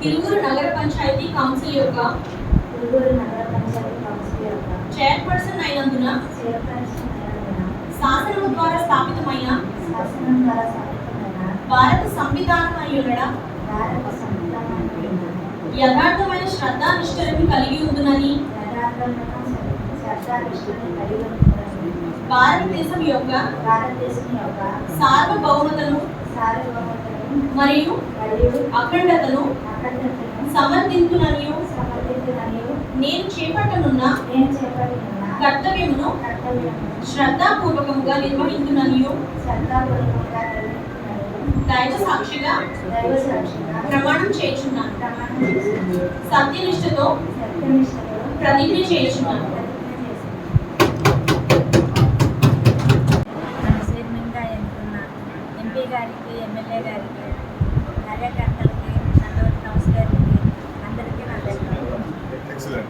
తిరువురు నగర పంచాయతీ కౌన్సిల్ యొక్క తిరువురు నగర పంచాయతీ కౌన్సిల్ యొక్క చైర్పర్సన్ అయినందున శాసనము ద్వారా స్థాపితమైన శాసనం ద్వారా భారత సంవిధానం అయి ఉండడం భారత యథార్థమైన శ్రద్ధానిష్టలను కలిగి కలిగి ఉందని భారతదేశం యొక్క భారతదేశం యొక్క సార్వభౌమతను మరియు మరియు అఖండతను అఖండతను సమర్థించునని నేను చేపట్టనున్న నేను చేపట్టిన కర్తవ్యమును కర్తవ్యము శ్రద్ధాపూర్వకముగా నిర్వహించుననియు శ్రద్ధాపూర్వకంగా దైవ సాక్షిగా దైవ సాక్షిగా ప్రమాణం చేయుచున్నాను. సత్యనిష్టతో సత్యనిష్టలో ప్రతిజ్ఞ చేయుచున్నాను. ఎంపీ గారికి ఎమ్మెల్యే గారికి కార్యకర్తలకు பேசுகிறேன்